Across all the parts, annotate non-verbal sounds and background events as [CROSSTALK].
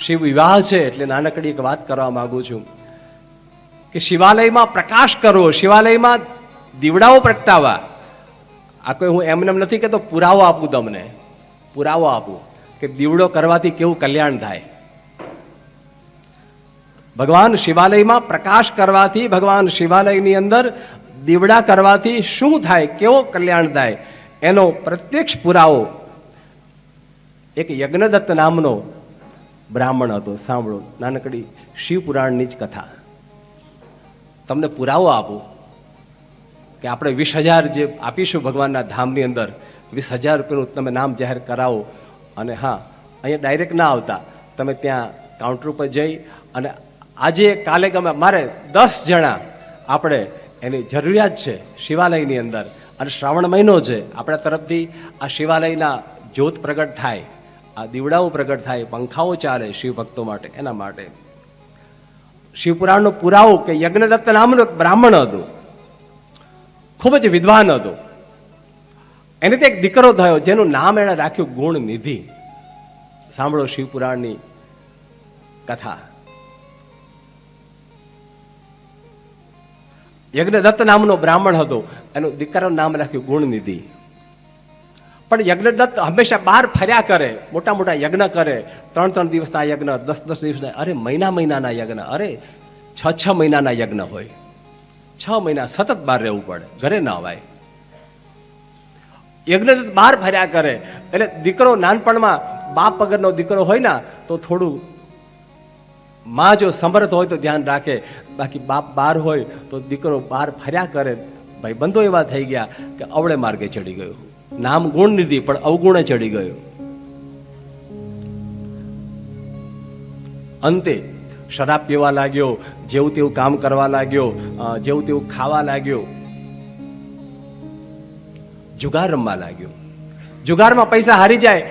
શિવ વિવાહ છે એટલે નાનકડી એક વાત કરવા માંગુ છું કે શિવાલયમાં પ્રકાશ કરવો, શિવાલયમાં દીવડાઓ પ્રગટાવવા, આ કોઈ હું એમને એમ નથી કહેતો, પુરાવો આપું તમને. પુરાવો આપું કે દીવડો કરવાથી કેવું કલ્યાણ થાય. ભગવાન શિવાલયમાં પ્રકાશ કરવાથી, ભગવાન શિવાલયની અંદર દીવડા કરવાથી શું થાય, કેવો કલ્યાણ થાય, એનો પ્રત્યક્ષ પુરાવો, એક યજ્ઞદત્ત નામનો બ્રાહ્મણ હતો, સાંભળો. નાનકડી શિવપુરાણની જ કથા. તમને પુરાવો આપું કે આપણે વીસ હજાર જે આપીશું ભગવાનના ધામની અંદર, વીસ હજાર રૂપિયાનું તમે નામ જાહેર કરાવો અને હા, અહીંયા ડાયરેક્ટ ના આવતા. તમે ત્યાં કાઉન્ટર ઉપર જઈ અને આજે કાલે ગમે મારે દસ જણા આપણે એની જરૂરિયાત છે શિવાલયની અંદર. અને શ્રાવણ મહિનો છે, આપણા તરફથી આ શિવાલયના જ્યોત પ્રગટ થાય. આ દીવડાઓ પ્રગટ થાય, પંખાઓ ચાલે શિવ ભક્તો માટે, એના માટે. શિવપુરાણનો પુરાવો કે યજ્ઞદત્ત નામનો એક બ્રાહ્મણ હતો. ખૂબ જ વિદ્વાન હતો. એને તે એક દીકરો થયો, જેનું નામ એણે રાખ્યું ગુણ નિધિ સાંભળો શિવપુરાણની કથા. યજ્ઞદત્ત નામનો બ્રાહ્મણ હતો, એનું દીકરાનું નામ રાખ્યું ગુણનિધિ. પણ યજ્ઞદત્ત હંમેશા બહાર ફર્યા કરે, મોટા મોટા યજ્ઞ કરે. ત્રણ ત્રણ દિવસના યજ્ઞ, દસ દસ દિવસના અરે મહિના મહિનાના યજ્ઞ, અરે છ છ મહિનાના યજ્ઞ હોય. છ મહિના સતત બહાર રહેવું પડે, ઘરે ના અવાય યજ્ઞદત્ત બહાર ફર્યા કરે, એટલે દીકરો નાનપણમાં બાપ વગરનો દીકરો હોય ને, તો થોડું માં જો સમર્થ હોય તો ધ્યાન રાખે. બાકી બાપ બહાર હોય તો દીકરો બહાર ફર્યા કરે. ભાઈ બંધો એવા થઈ ગયા કે અવળે માર્ગે ચડી ગયો. નામ ગુણ નિધિ પણ અવગુણે ચડી ગયો. અંતે શરાબ પીવા લાગ્યો, જેવું તેવું કામ કરવા લાગ્યો જેવું તેવું ખાવા લાગ્યો. જુગાર રમવા લાગ્યો. જુગારમાં પૈસા હારી જાય.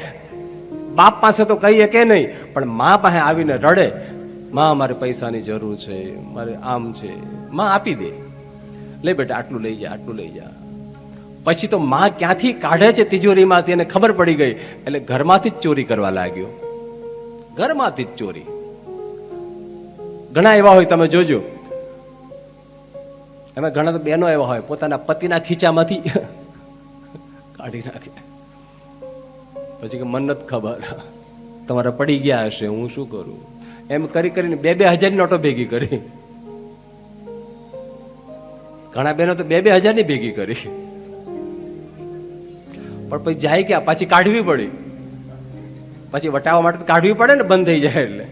બાપ પાસે તો કહીએ કે નહીં, પણ મા પાસે આવીને રડે. માં, મારે પૈસાની જરૂર છે, મારે આમ છે. માં આપી દે. લે બેટા, આટલું લઈ જા, આટલું લઈ જા. પછી તો માં ક્યાંથી કાઢે છે તિજોરીમાંથી એને ખબર પડી ગઈ. એટલે ઘરમાંથી જ ચોરી કરવા લાગ્યો. ઘરમાંથી જ ચોરી. ઘણા એવા હોય તમે જોજો. એમાં ઘણા તો બહેનો એવા હોય, પોતાના પતિના ખીચામાંથી [LAUGHS] કાઢી નાખે. પછી કે મન નથી ખબર. તમારે પડી ગયા હશે, હું શું કરું? એમ કરી કરીને બે બે હજારની નોટો ભેગી કરી. ઘણા બહેનો તો બે બે હજારની ભેગી કરી. પણ પછી જાય ક્યાં? પાછી કાઢવી પડી. પછી વટાવવા માટે કાઢવી પડે ને, બંધ થઈ જાય એટલે.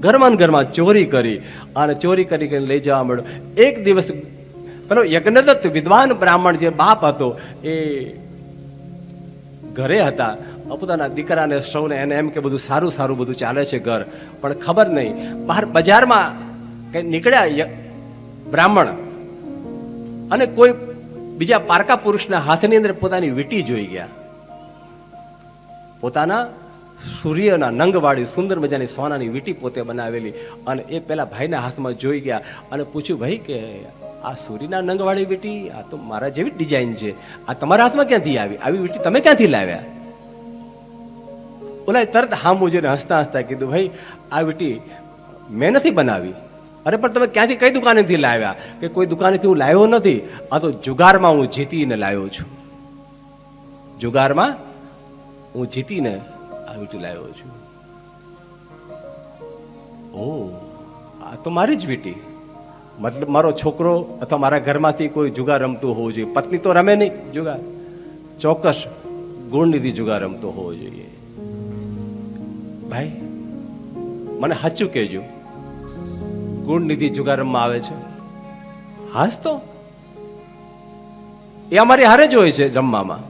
ઘરમાં ઘરમાં ચોરી કરી અને ચોરી કરી કરીને લઈ જવા મળ્યો એક દિવસ, પેલો યજ્ઞદત્ત વિદ્વાન બ્રાહ્મણ જે બાપ હતો, એ ઘરે હતા. પોતાના દીકરાને, સૌને એને એમ કે બધું સારું સારું બધું ચાલે છે ઘર. પણ ખબર નહીં. બહાર બજારમાં કઈ નીકળ્યા બ્રાહ્મણ. અને કોઈ બીજા પારકા પુરુષના હાથની અંદર પોતાની વીટી જોઈ ગયા. પોતાના સૂર્યના નંગવાળી સુંદર મજાની સોનાની વીટી પોતે બનાવેલી અને એ પેલા ભાઈના હાથમાં જોઈ ગયા અને પૂછ્યું, ભાઈ, કે આ સૂર્યના નંગવાળી વીટી આ તો મારા જેવી ડિઝાઇન છે. આ તમારા હાથમાં ક્યાંથી આવી? આવી વીટી તમે ક્યાંથી લાવ્યા? ઓલા તરત હામું જોઈને હસતા હસતા કીધું, ભાઈ, આ વીટી મેં નથી બનાવી. અરે, પણ તમે ક્યાંથી કઈ દુકાનેથી લાવ્યા? કે કોઈ દુકાનેથી હું લાવ્યો નથી? આ તો જુગારમાં હું જીતીને લાવ્યો છું. જુગારમાં હું જીતીને આ વીંટી લાવ્યો છું. ઓ, આ તો મારી જ વીંટી મતલબ મારો છોકરો અથવા મારા ઘરમાંથી કોઈ જુગાર રમતું હોવું જોઈએ. પત્ની તો રમે નહીં જુગાર. ચોક્કસ ગુણનિધિ જુગાર રમતો હોવો જોઈએ. ભાઈ, મને સાચું કહેજો. ગુણનિધિ જુગારમમાં આવે છે. હાસ તો? એ અમારી હારે જ હોય છે રમવામાં.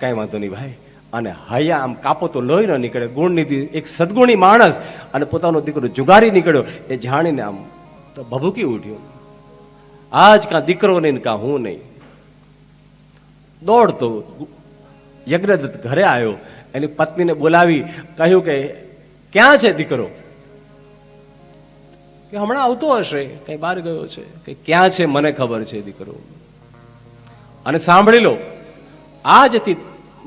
કઈ વાંધો નહીં ભાઈ. અને હયા આમ કાપો તો લોહી ન નીકળે. ગુણનિધિ એક સદગુણી માણસ અને પોતાનો દીકરો જુગારી નીકળ્યો. એ જાણીને આમ તો ભભૂકી ઉઠ્યો. આજ કાં દીકરો નહીં કાં હું નહીં. દોડતો યજ્ઞદત્ત ઘરે આવ્યો. એની પત્નીને બોલાવી કહ્યું કે ક્યાં છે દીકરો? કે હમણાં આવતો હશે કઈ બહાર ગયો છે. કે ક્યાં છે મને ખબર છે દીકરો. અને સાંભળી લો આ જતી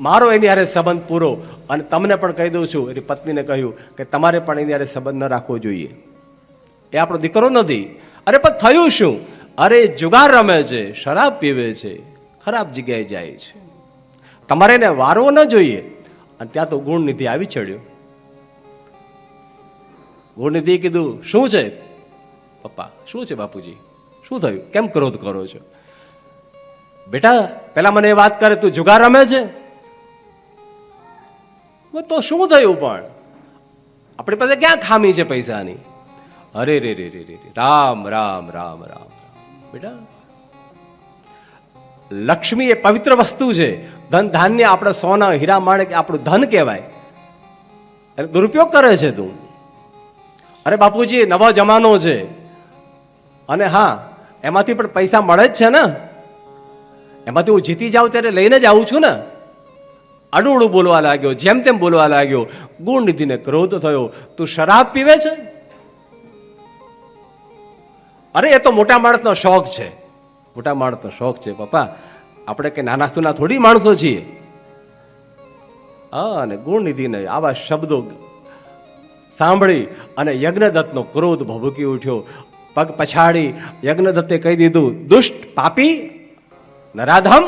મારો એની હારે સંબંધ પૂરો. અને તમને પણ કહી દઉં છું એની પત્નીને કહ્યું કે તમારે પણ એની હારે સંબંધ ન રાખવો જોઈએ. એ આપણો દીકરો નથી. અરે પણ થયું શું? અરે જુગાર રમે છે શરાબ પીવે છે ખરાબ જગ્યાએ જાય છે. તમારે એને વારવો ન જોઈએ. અને ત્યાં તો ગુણનિધિ આવી ચડ્યો. ગુણનિધિએ કીધું, શું છે? પપ્પા, શું છે બાપુજી? શું થયું? કેમ ક્રોધ કરો છો? બેટા, પેલા મને એ વાત કરે, તું જુગાર રમે છે? તો શું થયું પણ? આપણી પાસે ક્યાં ખામી છે પૈસાની? અરે, રે રે રે રે. રામ રામ રામ રામ બેટા, લક્ષ્મી એ પવિત્ર વસ્તુ છે. ધન ધાન્ય આપણે સોના હીરા માણેક આપણું ધન કહેવાય. દુરુપયોગ કરે છે તું. અરે બાપુજી, નવો જમાનો છે. અને હા, એમાંથી પણ પૈસા મળે જ છે ને. એમાંથી હું જીતી જાઉં ત્યારે લઈને જ આવું છું ને. અડુડું બોલવા લાગ્યો, જેમ તેમ બોલવા લાગ્યો. ગુણ નિધિને ક્રોધ થયો, તું શરાબ પીવે છે? અરે, એ તો મોટા માણસનો શોખ છે. મોટા માણસનો શોખ છે, પપ્પા. આપણે કે નાના સુના થોડી માણસો છીએ. હા, અને ગુણ નિધિને આવા શબ્દો સાંભળી અને યજ્ઞદત્તનો ક્રોધ ભભૂકી ઉઠ્યો. પગ પછાડી યજ્ઞદત્તે કહી દીધું, દુષ્ટ પાપી, નરાધમ,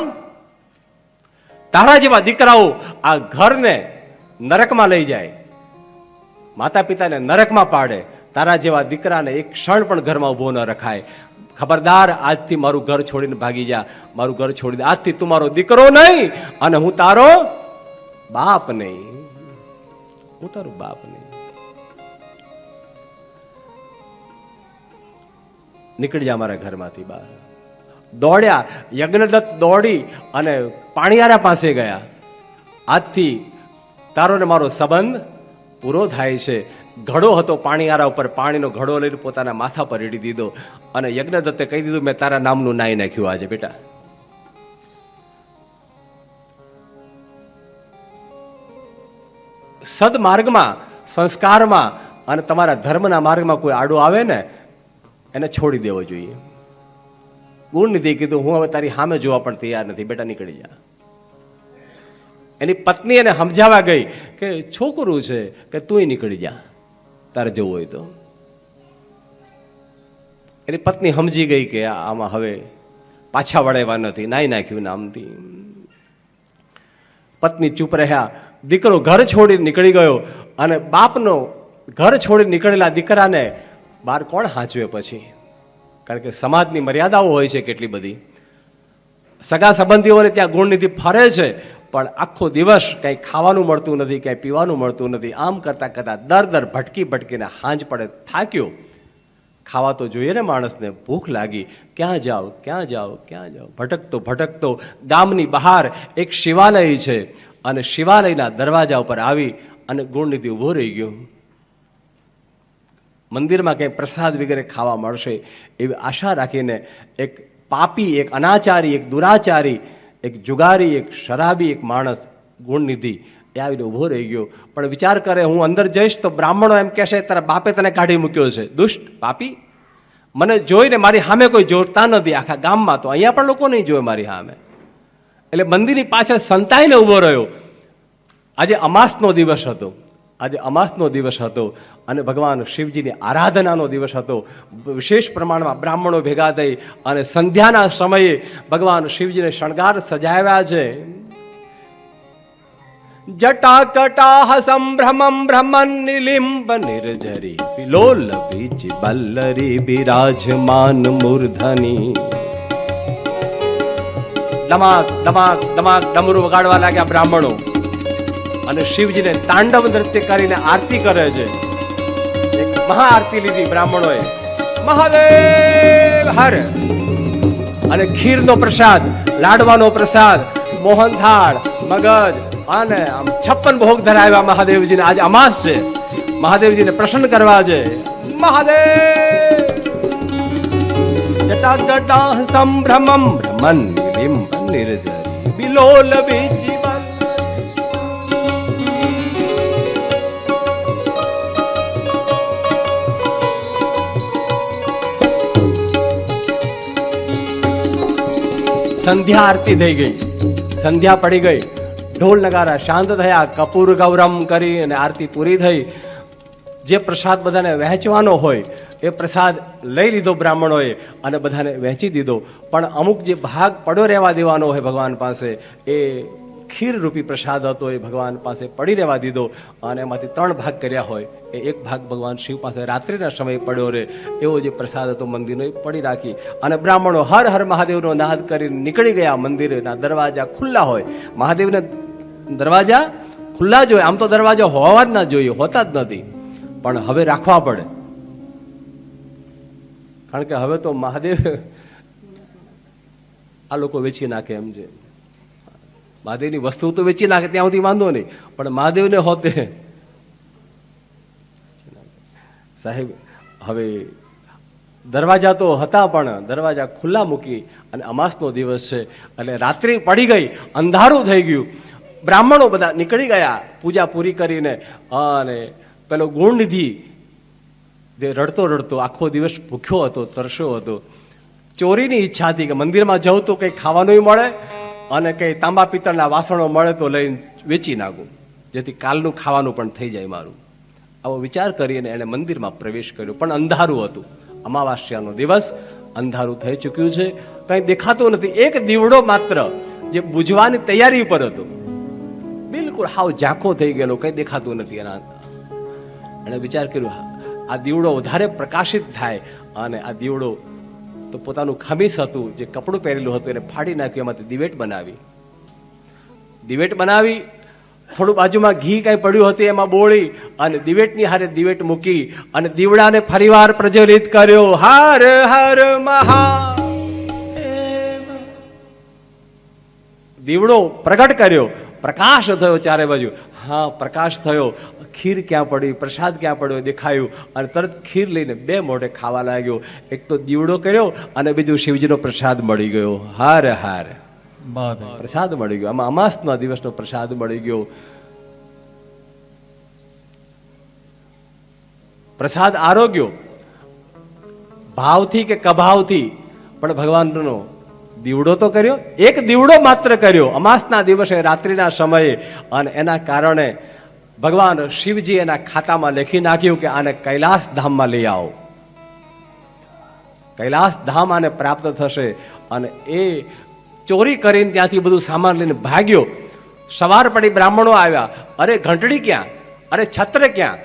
તારા જેવા દીકરાઓ આ ઘરને નરકમાં લઈ જાય. માતા પિતાને નરકમાં પાડે. તારા જેવા દીકરાને એક ક્ષણ પણ ઘરમાં ઊભો ન રખાય. ખબરદાર, આજથી મારું ઘર છોડીને ભાગી જા. મારું ઘર છોડી દે આજથી તું મારો દીકરો નહીં અને હું તારો બાપ નહીં. હું તારો બાપ નહીં. નીકળી જા મારા ઘરમાંથી બહાર. દોડ્યા, યજ્ઞદત્ત દોડી અને પાણીયારા પાસે ગયા. આજથી તારો ને મારો સંબંધ પૂરો થાય છે. ઘડો હતો પાણીયારા ઉપર, પાણીનો ઘડો લઈને પોતાના માથા પર રેડી દીધો અને યજ્ઞદત્તે કહી દીધું, મેં તારા નામનું નાઈ નાખ્યું આજે, બેટા. સદમાર્ગમાં, સંસ્કારમાં અને તમારા ધર્મના માર્ગમાં કોઈ આડો આવે ને એને છોડી દેવો જોઈએ. ગુણનિધિ કીધું હું હવે તારી સામે જોવા પણ તૈયાર નથી. બેટા, નીકળી જા. એની પત્ની એને સમજાવવા ગઈ કે છોકરું છે કે તુંય નીકળી જા. તારે જવું હોય તો. એની પત્ની સમજી ગઈ કે આમાં હવે પાછા વળેવા નથી. નાઈ નાખ્યું નામથી. પત્ની ચૂપ રહ્યા. દીકરો ઘર છોડી નીકળી ગયો અને બાપનો ઘર છોડી નીકળેલા દીકરાને બહાર કોણ હાંચવે પછી? કારણ કે સમાજની મર્યાદાઓ હોય છે કેટલી બધી. સગા સંબંધીઓને ત્યાં ગુણનિધિ ફરે છે, પણ આખો દિવસ કંઈ ખાવાનું મળતું નથી, કંઈ પીવાનું મળતું નથી. આમ કરતાં કરતાં દર દર ભટકી ભટકીને હાંજ પડે થાક્યો. ખાવા તો જોઈએ ને માણસને, ભૂખ લાગી. ક્યાં જાઓ ક્યાં જાઓ ક્યાં જાઓ ભટકતો ભટકતો ગામની બહાર એક શિવાલય છે. અને શિવાલયના દરવાજા ઉપર આવી અને ગુણનિધિ ઊભો રહી ગયો. મંદિરમાં કંઈ પ્રસાદ વગેરે ખાવા મળશે એવી આશા રાખીને એક પાપી, એક અનાચારી, એક દુરાચારી, એક જુગારી, એક શરાબી, એક માણસ ગુણનિધિ એ આવીને ઊભો રહી ગયો. પણ વિચાર કરે, હું અંદર જઈશ તો બ્રાહ્મણો એમ કહેશે, તારા બાપે તને કાઢી મૂક્યો છે. દુષ્ટ પાપી. મને જોઈને મારી સામે કોઈ જોતા નથી આખા ગામમાં તો અહીંયા પણ લોકો નહીં જોયે મારી સામે. એટલે મંદિરની પાછળ સંતાઈને ઊભો રહ્યો. આજે અમાસનો દિવસ હતો. આજે અમાસનો દિવસ હતો અને ભગવાન શિવજીની આરાધનાનો દિવસ હતો. વિશેષ પ્રમાણમાં બ્રાહ્મણો ભેગા થઈ અને સંધ્યાના સમયે ભગવાન શિવજીને શણગાર સજાવ્યા છે. જટા કટાહ સંભ્રમમ ભ્રમન નિલિંબ નિર્જરી પિલોલ બીજ બલ્લરી બિરાજમાન મૂર્ધની. ડમાક ડમાક ડમાક ડમરું વગાડવા લાગ્યા બ્રાહ્મણો. અને શિવજીને તાંડવ નૃત્ય કરીને આરતી કરે છે. એક મહાઆરતી લીધી બ્રાહ્મણોએ. મહાદેવ હર! અને ખીરનો પ્રસાદ લાડવાનો પ્રસાદ મોહનથાળ મગજ અને આમ છપ્પન ભોગ ધરાવ્યા મહાદેવજીને. આજે અમાસ છે. મહાદેવજીને પ્રસન્ન કરવા છે. મહાદેવ! સંભ્રમમ. ભ્રમન નિલિંબ નિર્જરી. બિલોલ વિજીવન સંધ્યા આરતી થઈ ગઈ. સંધ્યા પડી ગઈ. ઢોલ નગારા શાંત થયા. કપૂર ગૌરમ કરી અને આરતી પૂરી થઈ. જે પ્રસાદ બધાને વહેંચવાનો હોય, એ પ્રસાદ લઈ લીધો બ્રાહ્મણોએ અને બધાને વહેંચી દીધો. પણ અમુક જે ભાગ પડ્યો રહેવા દેવાનો હોય ભગવાન પાસે, એ ખીર રૂપી પ્રસાદ હતો એ ભગવાન પાસે પડી રહેવા દીધો અને એમાંથી ત્રણ ભાગ કર્યા હોય. એ એક ભાગ ભગવાન શિવ પાસે રાત્રિના સમયે પડ્યો રહે. એવો જે પ્રસાદ હતો મંદિરનો એ પડી રાખી. અને બ્રાહ્મણો હર હર મહાદેવનો નાદ કરીને નીકળી ગયા મંદિરના દરવાજા ખુલ્લા હોય. મહાદેવને દરવાજા ખુલ્લા જ હોય. આમ તો દરવાજા હોવા જ ના જોઈએ, હોતા જ નથી. પણ હવે રાખવા પડે. કારણ કે હવે તો મહાદેવ આ લોકો વેચી નાખે એમ છે. મહાદેવની વસ્તુ તો વેચી નાખે, ત્યાં સુધી વાંધો નહીં. પણ મહાદેવને હોતે. સાહેબ, હવે દરવાજા તો હતા પણ દરવાજા ખુલ્લા મૂકી અને અમાસનો દિવસ છે એટલે રાત્રિ પડી ગઈ, અંધારું થઈ ગયું. બ્રાહ્મણો બધા નીકળી ગયા, પૂજા પૂરી કરીને અને પેલો ગુણનિધિ જે રડતો રડતો આખો દિવસ ભૂખ્યો હતો, તરસ્યો હતો. ચોરીની ઈચ્છા હતી કે મંદિરમાં જવું તો કંઈ ખાવાનું મળે? અને કંઈ તાંબા પિત્તળના વાસણો મળે તો લઈને વેચી નાખું. જેથી કાલનું ખાવાનું પણ થઈ જાય મારું. આવો વિચાર કરીને એણે મંદિરમાં પ્રવેશ કર્યો. પણ અંધારું હતું. અમાવાસ્યાનો દિવસ અંધારું થઈ ચૂક્યું છે. કંઈ દેખાતું નથી. એક દીવડો માત્ર જે બુજવાની તૈયારી પર હતો. બિલકુલ હાવ ઝાંખો થઈ ગયેલો. કંઈ દેખાતું નથી એના. એણે વિચાર કર્યો, આ દીવડો વધારે પ્રકાશિત થાય અને આ દીવડો તો પોતાનું ખમીસ હતું, જે કપડું પહેરેલું હતું, એને ફાડી નાખ્યું એમાંથી દિવેટ બનાવી. દિવેટ બનાવી, થોડું બાજુમાં ઘી કાંઈ પડ્યું હતું, એમાં બોળી, અને દિવેટની હારે દિવેટ મૂકી, અને દીવડાને ફરીવાર પ્રજ્વલિત કર્યો, હાર, હર મહા દીવડો પ્રગટ કર્યો, પ્રકાશ થયો ચારે બાજુ. હા, પ્રકાશ થયો. ખીર ક્યાં પડ્યું પ્રસાદ ક્યાં પડ્યો દેખાયું. અને તરત ખીર લઈને બે મોઢે ખાવા લાગ્યો. એક તો દીવડો કર્યો અને બીજું શિવજીનો પ્રસાદ મળી ગયો. હાર હાર. પ્રસાદ મળી ગયો. આમાં અમાસના દિવસનો પ્રસાદ મળી ગયો. પ્રસાદ આરોગ્યો. ભાવથી કે કભાવથી. પણ ભગવાનનો દીવડો તો કર્યો. એક દીવડો માત્ર કર્યો. અમાસના દિવસે રાત્રિના સમયે. અને એના કારણે ભગવાન શિવજી એના ખાતામાં લખી નાખ્યું કે આને કૈલાસ ધામમાં લઈ આવો. કૈલાસ ધામ આને પ્રાપ્ત થશે અને એ ચોરી કરીને ત્યાંથી બધું સામાન લઈને ભાગ્યો. સવાર પડી બ્રાહ્મણો આવ્યા. અરે ઘંટડી ક્યાં? અરે છત્ર ક્યાં?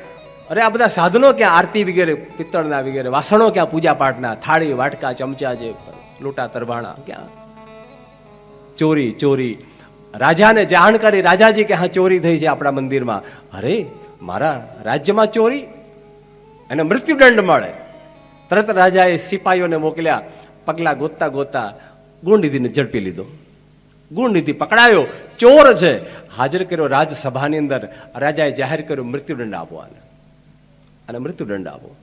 અરે આ બધા સાધનો ક્યાં? આરતી વગેરે, પિત્તળના વગેરે, વાસણો ક્યાં? પૂજા પાઠના થાળી, વાટકા, ચમચા જે લોટા તરભાણા ક્યાં? ચોરી ચોરી. રાજાને જાણ કરી રાજાજી કે હા, ચોરી થઈ છે આપણા મંદિરમાં. અરે, મારા રાજ્યમાં ચોરી? અને મૃત્યુદંડ મળે. તરત રાજાએ સિપાહીઓને મોકલ્યા, પગલા ગોતતા ગોતતા ગુણનિધિને ઝડપી લીધો. ગુણનિધિ પકડાયો. ચોર છે. હાજર કર્યો રાજસભાની અંદર. રાજાએ જાહેર કર્યો મૃત્યુદંડ આપવાનો અને મૃત્યુદંડ આપો.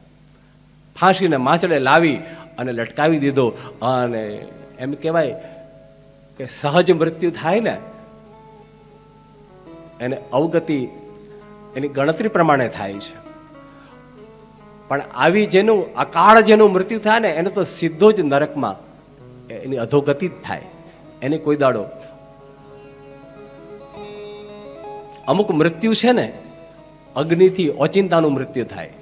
ફાંસીને માછડે લાવી અને લટકાવી દીધો. અને એમ કહેવાય કે સહજ મૃત્યુ થાય ને એને અવગતિ એની ગણતરી પ્રમાણે થાય છે. પણ આવી જેનું અકાળ જેનું મૃત્યુ થાય ને, એને તો સીધો જ નરકમાં એની અધોગતિ જ થાય. એને કોઈ દાડો અમુક મૃત્યુ છે ને, અગ્નિથી ઓચિંતાનું મૃત્યુ થાય.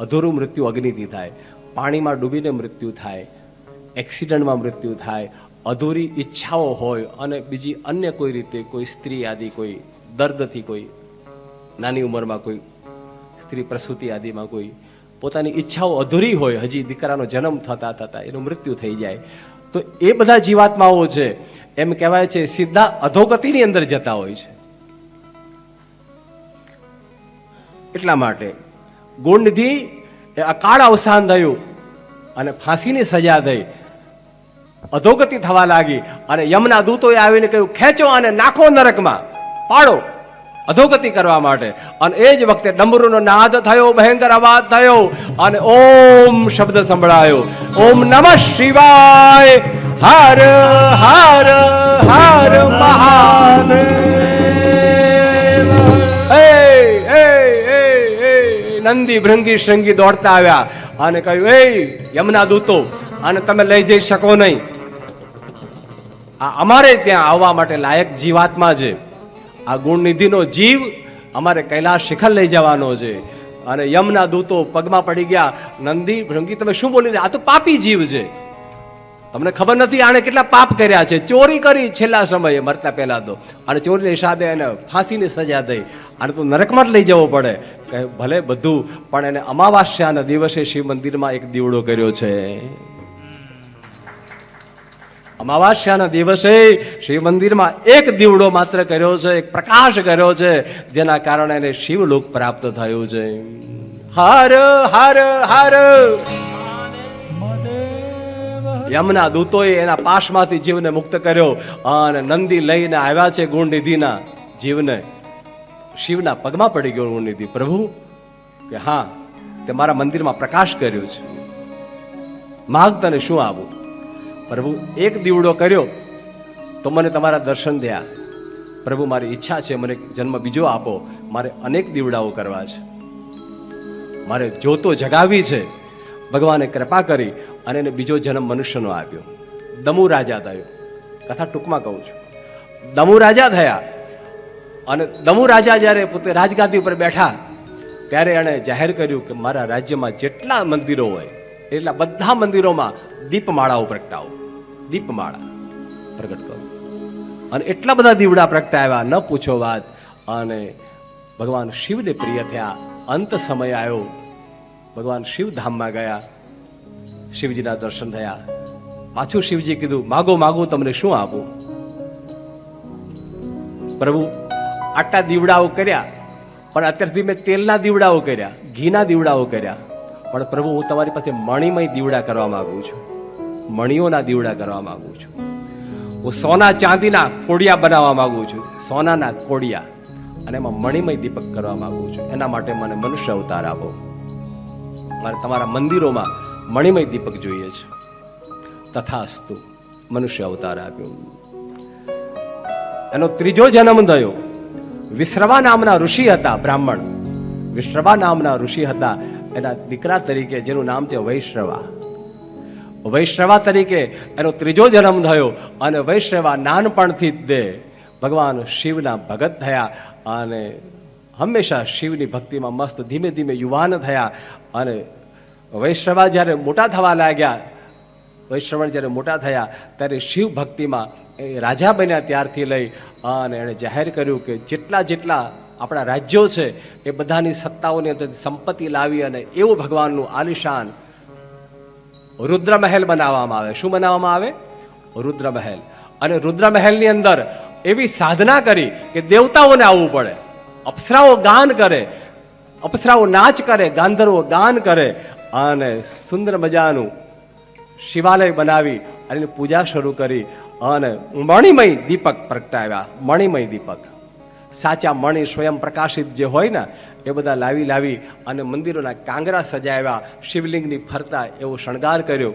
અધૂરું મૃત્યુ અગ્નિથી થાય. પાણીમાં ડૂબીને મૃત્યુ થાય. એક્સિડન્ટમાં મૃત્યુ થાય. અધૂરી ઈચ્છાઓ હોય અને બીજી અન્ય કોઈ રીતે કોઈ સ્ત્રી આદિ, કોઈ દર્દથી કોઈ નાની ઉંમરમાં કોઈ સ્ત્રી પ્રસૂતિ આદિમાં કોઈ પોતાની ઈચ્છાઓ અધૂરી હોય, હજી દીકરાનો જન્મ થતા થતા એનું મૃત્યુ થઈ જાય, તો એ બધા જીવાત્માઓ છે, એમ કહેવાય છે, સીધા અધોગતિની અંદર જતા હોય છે. એટલા માટે ગુણનિધિ અકાળ અવસાન થયું અને ફાંસીની સજા થઈ. અધોગતિ થવા લાગી અને યમના દૂતોએ આવીને કહ્યું, ખેંચો અને નાખો નરકમાં, પાડો અધોગતિ કરવા માટે. અને એ જ વખતે ડમરૂનો નાદ થયો, ભયંકર અવાજ થયો અને ઓમ શબ્દ સંભળાયો, ઓમ નમઃ શિવાય, હર હર હર મહાન નંદી ભૃંગી શૃંગી દોડતા આવ્યા અને કહ્યું, એ યમના દૂતો આને તમે લઈ જઈ શકો નહીં. આ અમારે ત્યાં આવવા માટે લાયક જીવાત્મા છે. આ ગુણનિધિનો જીવ અમારે કૈલાસ શિખર લઈ જવાનો છે. અને યમના દૂતો પગમાં પડી ગયા, નંદી ભૃંગી તમે શું બોલી રહ્યા? આ તો પાપી જીવ છે. તમને ખબર નથી આણે કેટલા પાપ કર્યા છે. ચોરી કરી છેલ્લા સમયે મરતા પહેલા તો. અને ચોરીના હિસાબે એને ફાંસીની સજા દઈ. અને તો નરકમાં જ લઈ જવો પડે. કે ભલે બધું, પણ એને અમાવાસ્યાના દિવસે શિવ મંદિરમાં એક દીવડો કર્યો છે. અમાવાસ્યાના દિવસે શિવ મંદિરમાં એક દીવડો માત્ર કર્યો છે, એક પ્રકાશ કર્યો છે, જેના કારણે એને શિવલોક પ્રાપ્ત થયું છે. હાર હાર હાર. યમના દૂતોએ એના પાશમાંથી જીવને મુક્ત કર્યો અને નંદી લઈને આવ્યા છે ગુણનિધિના જીવને શિવના પગમાં પડી ગયો ગુણનિધિ પ્રભુ, કે હા, તે મારા મંદિરમાં પ્રકાશ કર્યો છે. માગ તને શું આવું? પ્રભુ, એક દીવડો કર્યો, તો મને તમારા દર્શન થયા પ્રભુ, મારી ઈચ્છા છે, મને જન્મ બીજો આપો. મારે અનેક દીવડાઓ કરવા છે. મારે જોતો જગાવી છે. ભગવાને કૃપા કરી અને એને બીજો જન્મ મનુષ્યનો આપ્યો. દમુ રાજા થયો. કથા ટૂંકમાં કહું છું. દમુ રાજા થયા. અને દમુ રાજા જ્યારે પોતે રાજગાદી ઉપર બેઠા, ત્યારે એણે જાહેર કર્યું કે મારા રાજ્યમાં જેટલા મંદિરો હોય એટલા બધા મંદિરોમાં દીપમાળાઓ પ્રગટાવો. દીપમાળા પ્રગટ કરો. અને એટલા બધા દીવડા પ્રગટાવ્યા, ન પૂછો વાત. અને ભગવાન શિવને પ્રિય થયા. અંત સમય આવ્યો. ભગવાન શિવ ધામમાં ગયા. શિવજીના દર્શન થયા. પાછું શિવજી કીધું, માગો માગો, તમને શું આપું? પ્રભુ, આટલા દીવડાઓ કર્યા, પણ અત્યારથી મેં તેલના દીવડાઓ કર્યા, ઘીના દીવડાઓ કર્યા. પણ પ્રભુ, હું તમારી પાસે મણિમય દીવડા કરવા માંગુ છું. મણિઓના દીવડા કરવા માંગુ છું. હું સોના ચાંદીના કોડિયા બનાવવા માંગુ છું. સોનાના કોડિયા અને એમાં મણિમય દીપક કરવા માંગુ છું. એના માટે મને મનુષ્ય અવતાર આપો. મારે તમારા મંદિરોમાં મણિમય દીપક જોઈએ છે. તથાસ્તુ, મનુષ્ય અવતાર આપ્યો. એનો ત્રીજો જન્મ થયો. વિશ્રવા નામના ઋષિ હતા બ્રાહ્મણ. વિશ્રવા નામના ઋષિ હતા એના દીકરા તરીકે, જેનું નામ છે વૈશ્રવા. વૈશ્રવા તરીકે એનો ત્રીજો જન્મ થયો અને વૈશ્રવા નાનપણથી જ દે. ભગવાન શિવના ભગત થયા અને હંમેશા શિવની ભક્તિમાં મસ્ત ધીમે ધીમે યુવાન થયા અને વૈશ્રવા જ્યારે મોટા થવા લાગ્યા, વૈશ્રવણ જ્યારે મોટા થયા, ત્યારે શિવ ભક્તિમાં એ રાજા બન્યા ત્યારથી લઈ અને એણે જાહેર કર્યું કે જેટલા જેટલા આપણા રાજ્યો છે, એ બધાની સત્તાઓની અંદર સંપત્તિ લાવી અને એવું ભગવાનનું આલિશાન રુદ્ર મહેલ બનાવવામાં આવે. શું બનાવવામાં આવે? રુદ્ર મહેલ અને રુદ્ર મહેલની અંદર એવી સાધના કરી કે દેવતાઓને આવવું પડે. અપ્સરાઓ ગાન કરે. અપ્સરાઓ નાચ કરે, ગાંધર્વો ગાન કરે અને સુંદર મજાનું શિવાલય બનાવી અને પૂજા શરૂ કરી. અને મણિમય દીપક પ્રગટાવ્યા. મણિમય દીપક. સાચા મણિ સ્વયં પ્રકાશિત જે હોય ને, એ બધા લાવી લાવી અને મંદિરોના કાંગરા સજાવ્યા. શિવલિંગની ફરતા એવો શણગાર કર્યો.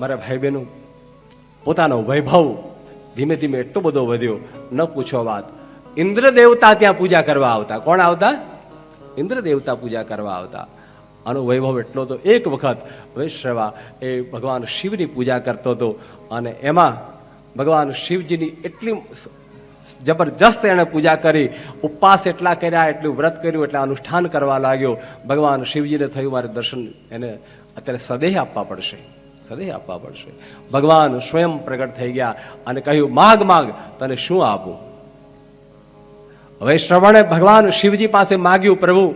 મારા ભાઈ બહેનો પોતાનો વૈભવ ધીમે ધીમે એટલો બધો વધ્યો. ન પૂછો વાત. ઇન્દ્ર દેવતા ત્યાં પૂજા કરવા આવતા. કોણ આવતા? ઇન્દ્ર દેવતા પૂજા કરવા આવતા. આનો વૈભવ એટલો તો એક વખત વૈશ્રવા એ ભગવાન શિવની પૂજા કરતો હતો અને એમાં ભગવાન શિવજીની એટલી જબરજસ્ત એણે પૂજા કરી, ઉપવાસ એટલા કર્યા, એટલું વ્રત કર્યું, એટલે અનુષ્ઠાન કરવા લાગ્યો. ભગવાન શિવજીને થયું, મારે દર્શન એને અત્યારે સદેહ આપવા પડશે, સદેહ આપવા પડશે. ભગવાન સ્વયં પ્રગટ થઈ ગયા અને કહ્યું, માગ માગ, તને શું આપું? હવે શ્રવણે ભગવાન શિવજી પાસે માગ્યું, પ્રભુ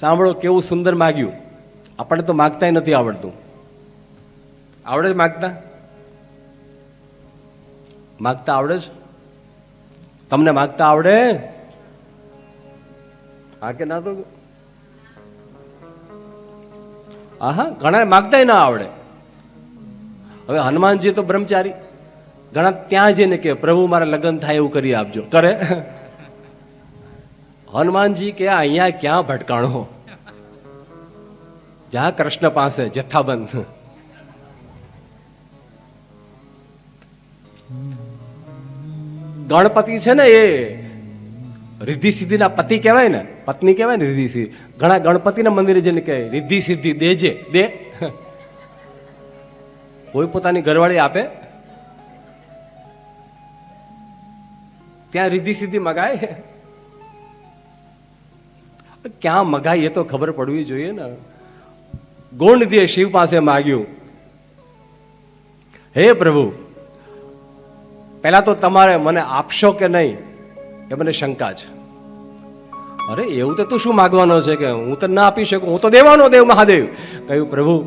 સાંભળો કેવું સુંદર માગ્યું. આપણને તો માગતાય નથી આવડતું. આવડે જ માગતા? માગતા આવડે જ? તમને માગતા આવડે? હા કે ના તો? આહા, ઘણા માગતાય ના આવડે. હવે હનુમાનજી તો બ્રહ્મચારી. ઘણા ત્યાં જઈને કે, પ્રભુ, મારા લગ્ન થાય એવું કરી આપજો. કરે. હનુમાનજી કે અહીંયા ક્યાં ભટકાણો? જા કૃષ્ણ પાસે, જથ્થાબંધ. ગણપતિ છે ને એ રિદ્ધિ ના પતિ કહેવાય ને, પત્ની કહેવાય ને રિદ્ધિ સિદ્ધિ ઘણા ગણપતિના મંદિરે જઈને કહે રિદ્ધિ સિદ્ધિ દેજે, દે. કોઈ પોતાની ઘરવાળી આપે? ત્યાં રિદ્ધિ સિદ્ધિ મગાય? ક્યાં મગાય એ તો ખબર પડવી જોઈએ ને. ગોંડદીએ શિવ પાસે માગ્યું, હે પ્રભુ, પહેલા તો તમારે મને આપશો કે નહીં? એ મને શંકા છે. અરે, એવું તો તું શું માગવાનો છે કે હું તો ના આપી શકું? હું તો દેવાનો દેવ મહાદેવ. કહ્યું, પ્રભુ,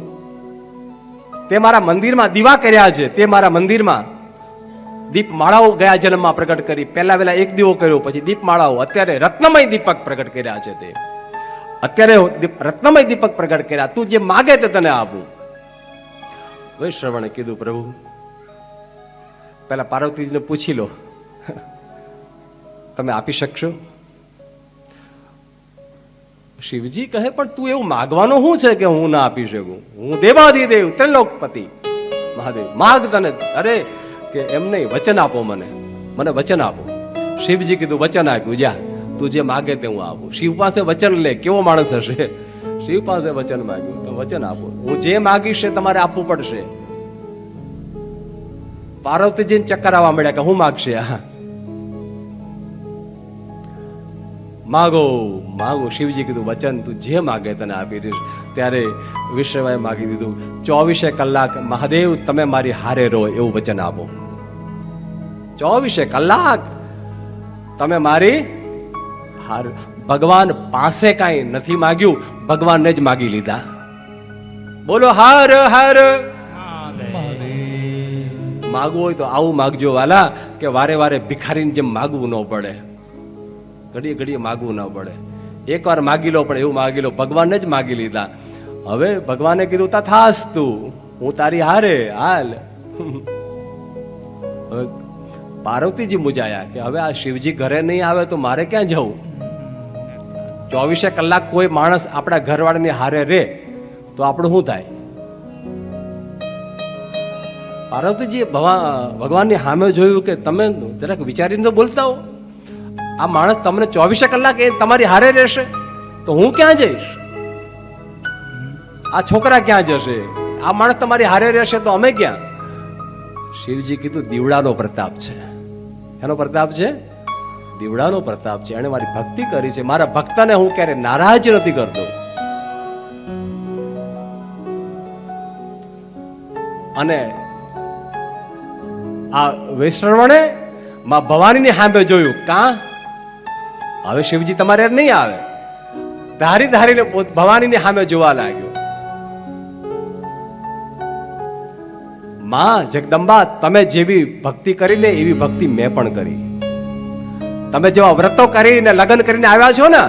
તે મારા મંદિરમાં દીવા કર્યા છે, તે મારા મંદિરમાં દીપ માળાઓ ગયા જન્મમાં પ્રગટ કરી. પહેલા વહેલા એક દીવો કર્યો, પછી દીપમાળાઓ. અત્યારે રત્નમય દીપક પ્રગટ કર્યા છે તે. અત્યારે રત્નમય દીપક પ્રગટ કર્યા. તું જે માગે તે તને આપું. હવે શ્રવણે કીધું, પ્રભુ, પહેલા પાર્વતીજીને પૂછી લો. તમે આપી શકશો? શિવજી કહે, પણ તું એવું માગવાનું શું છે કે હું ના આપી શકું? હું દેવાધિદેવ, ત્રિલોકપતિ. મહાદેવ, માગ તને. અરે કે એમ નહીં વચન આપો મને. મને વચન આપો. શિવજી કીધું, વચન આપ્યું, જા. તું જે માગે તે હું આપું. શિવ પાસે વચન લે, કેવો માણસ હશે? શિવ પાસે વચન માગ્યું, તો વચન આપો. હું જે માગીશ તમારે આપવું પડશે. પાર્વતીજીને ચક્કર આવવા મળ્યા કે, હું માગશે? હા. માગો માગો. શિવજી કીધું, વચન તું જે માગે તને આપી દઈશ. ત્યારે વિશ્વભાઈ માગી દીધું, ચોવીસે કલાક મહાદેવ, તમે મારી હારે રહો, એવું વચન આપો. ચોવીસે કલાક તમે મારી હાર ભગવાન પાસે કાંઈ નથી માગ્યું ભગવાનને જ માગી લીધા. બોલો હાર હાર. માગવું હોય તો આવું માગજો વાલા કે વારે વારે ભિખારીને જેમ માગવું ન પડે. ઘડીએ ઘડીએ માગવું ન પડે. એકવાર માગી લો પણ એવું માગી લો ભગવાનને જ માગી લીધા. હવે ભગવાને કીધું તથાસ્તુ હું તારી હારે હાલ. [LAUGHS] હવે પાર્વતીજી મુજાયા કે હવે આ શિવજી ઘરે નહીં આવે તો મારે ક્યાં જવું? ચોવીસે કલાક કોઈ માણસ આપણા ઘરવાળાની હારે રે તો આપણું શું થાય? પાર્વતીજીએ ભગવાનની સામે જોયું કે તમે જરાક વિચારીને તો બોલતા હો. આ માણસ તમને ચોવીસે કલાક એ તમારી હારે રહેશે તો હું ક્યાં જઈશ? આ છોકરા ક્યાં જશે? આ માણસ તમારી હારે રહેશે તો અમે ક્યાં? શિવજી કીધું દીવડાનો પ્રતાપ છે. એનો પ્રતાપ છે? દીવડાનો પ્રતાપ છે. એણે મારી ભક્તિ કરી છે. મારા ભક્તને હું ક્યારે નારાજ નથી કરતો. અને આ વૈષ્ણવણે માં ભવાનીની સામે જોયું, કા? હવે શિવજી તમારે નહીં આવે. ધારી ધારીને ભવાનીની સામે જોવા લાગ્યો. માં જગદંબા, તમે જેવી ભક્તિ કરી ને એવી ભક્તિ મેં પણ કરી. તમે જેવા વ્રતો કરીને, લગ્ન કરીને આવ્યા છો ને?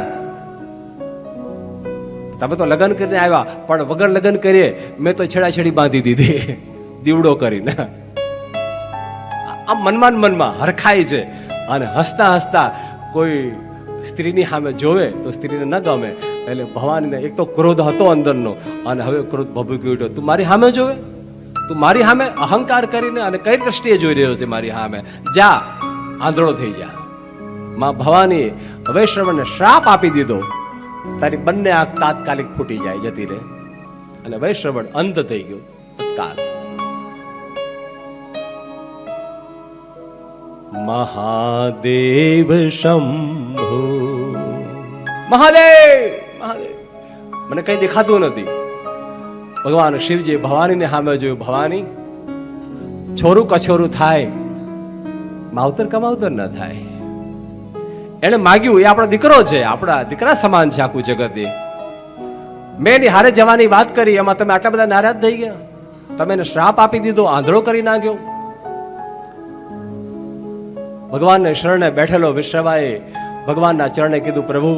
તમે તો લગ્ન કરીને આવ્યા, પણ વગર લગ્ન કરીએ, મેં તો છેડાછેડી બાંધી દીધી, દીવડો કરીને. આમ મનમાં મનમાં હરખાય છે, અને હસતા હસતા કોઈ સ્ત્રીની સામે જોવે, તો સ્ત્રીને ન ગમે. એટલે ભવાનીને એક તો ક્રોધ હતો અંદરનો, અને હવે ક્રોધ ભભૂકી ઉઠ્યો. તું મારી સામે જોવે? તું મારી સામે અહંકાર કરીને અને કઈ દ્રષ્ટિએ જોઈ રહ્યો છે મારી સામે? જા, આંધળો થઈ જા. માં ભવાની વૈષ્ણવને શ્રાપ આપી દીધો. તારી બંને આંખ તાત્કાલિક ફૂટી જાય, જતી રહે. અને વૈષ્ણવણ અંધ થઈ ગયો, તત્કાલ. મહાદેવ શંભો. મહાદેવ મહાદેવ. મને કઈ દેખાતું નથી. ભગવાન શિવજી ભવાનીને સામે જોયું, ભવાની, છોરું કછોરું થાય, માવતર કમાવતર ન થાય. એને માગ્યું, એ આપણો દીકરો છે, આપણા દીકરા સમાન છે આખું જગત. મેં એની હારે જવાની વાત કરી, એમાં તમે આટલા બધા નારાજ થઈ ગયા. તમે એને શ્રાપ આપી દીધો, આંધળો કરી નાખ્યો. ભગવાનને શરણે બેઠેલો વિશ્રવાએ ભગવાનના ચરણે કીધું, પ્રભુ,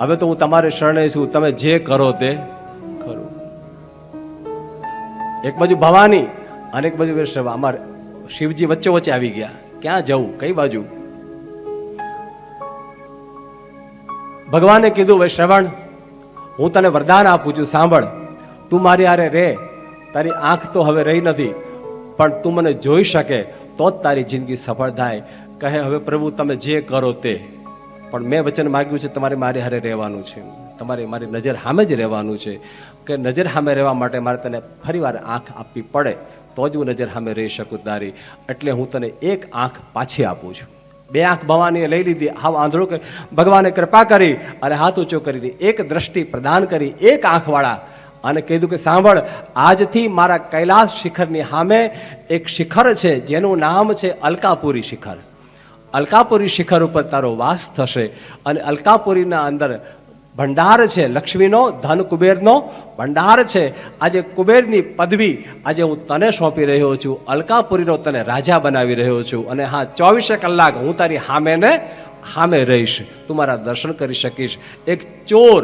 હવે તો હું તમારે શરણે છું, તમે જે કરો તે એક બાજુ ભવાની અને એક બાજુ વિશ્રવા અમારે શિવજી વચ્ચે વચ્ચે આવી ગયા. ક્યાં જવું? કઈ બાજુ? ભગવાને કીધું શ્રવણ હું તને વરદાન આપું છું. સાંભળ, તું મારી આરે રે. તારી આંખ તો હવે રહી નથી, પણ તું મને જોઈ શકે તો જ તારી જિંદગી સફળ થાય. કહે, હવે પ્રભુ, તમે જે કરો તે. પણ મેં વચન માગ્યું છે, તમારે મારી હારે રહેવાનું છે. તમારે મારી નજર સામે જ રહેવાનું છે. કે નજર સામે રહેવા માટે મારે તને ફરીવાર આંખ આપવી પડે, તો જ હું નજર સામે રહી શકું તારી. એટલે હું તને એક આંખ પાછી આપું છું. બે આંખ ભવાનીએ લઈ લીધી, હાવ આંધળો કરી. ભગવાને કૃપા કરી અને હાથ ઊંચો કરી દીધી. એક દ્રષ્ટિ પ્રદાન કરી, એક આંખવાળા. અને કીધું કે, સાંભળ, આજથી મારા કૈલાસ શિખરની સામે એક શિખર છે, જેનું નામ છે અલકાપુરી શિખર. અલકાપુરી શિખર ઉપર તારો વાસ થશે અને અલકાપુરીના અંદર ભંડાર છે, લક્ષ્મીનો ધન કુબેરનો ભંડાર છે. આજે કુબેરની પદવી આજે હું તને સોંપી રહ્યો છું, અલકાપુરીનો તને રાજા બનાવી રહ્યો છું. અને હા, ચોવીસે કલાક હું તારી સામે ને સામે રહીશ. તું મારા દર્શન કરી શકીશ. એક ચોર,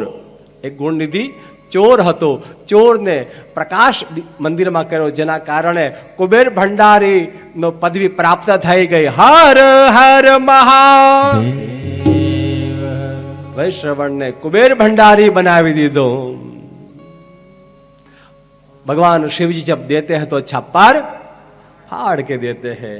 એક ગુણનિધિ ચોર હતો. ચોરને પ્રકાશ મંદિરમાં કર્યો, જેના કારણે કુબેર ભંડારીનો પદવી પ્રાપ્ત થઈ ગઈ. હર હર મહા વૈશ્રવણને કુબેર ભંડારી બનાવી દીધો. ભગવાન શિવજી જબ દેતે હે તો છપ્પાર હાડ કે દેતે હે.